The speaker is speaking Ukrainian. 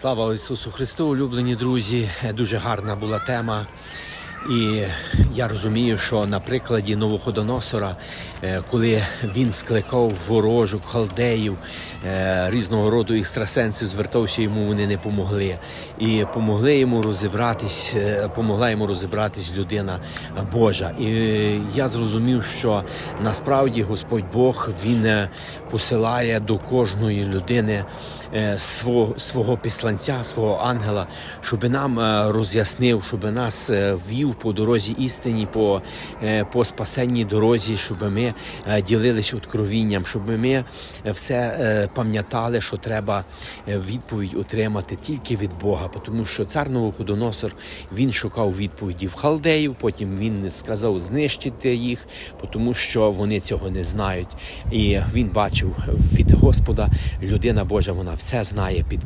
Слава Ісусу Христу, улюблені друзі. Дуже гарна була тема. І я розумію, що на прикладі Новоходоносора, е, коли він скликав ворожок, халдеїв, е, різного роду екстрасенсів, звертався йому, вони не помогли. І помогли йому розібратись, е, помогла йому розібратись людина Божа. І я зрозумів, що насправді Господь Бог він посилає до кожної людини свого, свого післанця, свого ангела, щоб нам роз'яснив, щоб нас е, вів по дорозі істині, по, е, по спасенній дорозі, щоб ми е, ділились откровінням, щоб ми е, все пам'ятали, що треба відповідь отримати тільки від Бога, тому що цар Новоходоносор він шукав відповіді в халдеїв, потім він сказав знищити їх, тому що вони цього не знають. І він бачив від Господа людина Божа, вона все знає під